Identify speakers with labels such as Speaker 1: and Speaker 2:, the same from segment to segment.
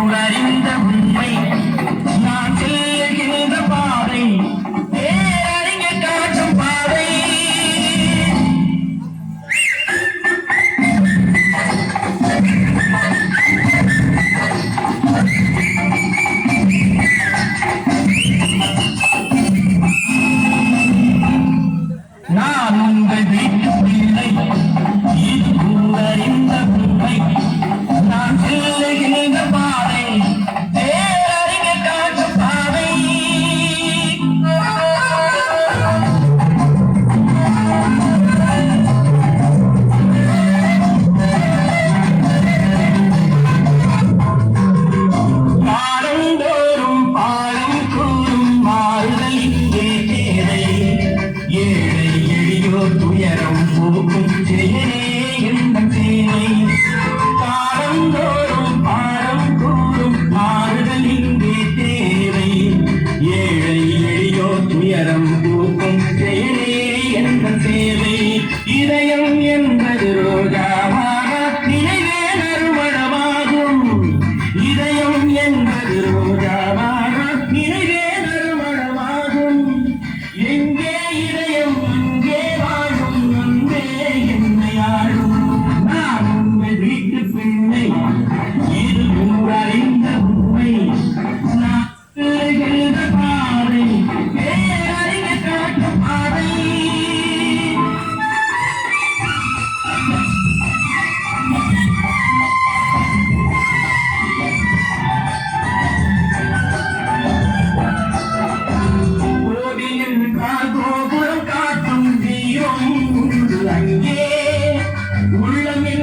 Speaker 1: ஊரறிந்த உண்மை. நான் செல்லுகின்ற பாதை பேரறிஞ காற்றும் பாதை. நான் உங்கள் வீட்டு பிள்ளை துயரம் போக்கும் செயலே என்ற சேனை? காலந்தோறும் பாடம் கூறும் மாறுதல் இங்கே தேவை. ஏழை எளியோ துயரம்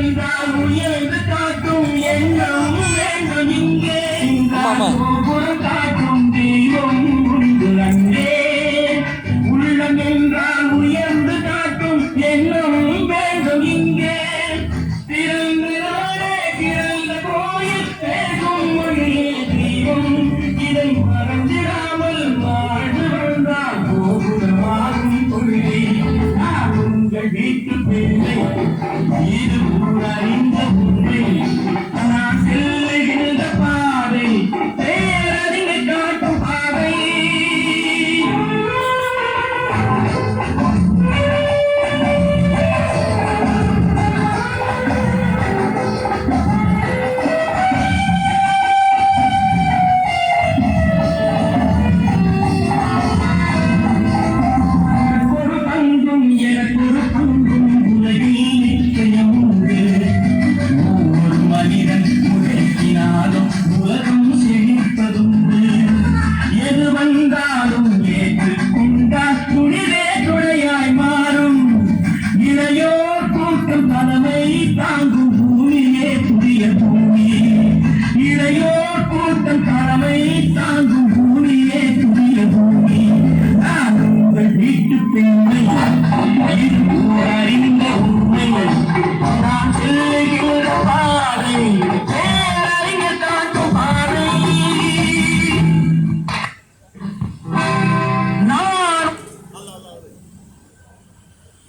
Speaker 1: என்றால் உயர்ந்து காட்டும் எண்ணம் வேண்டும் இங்கே.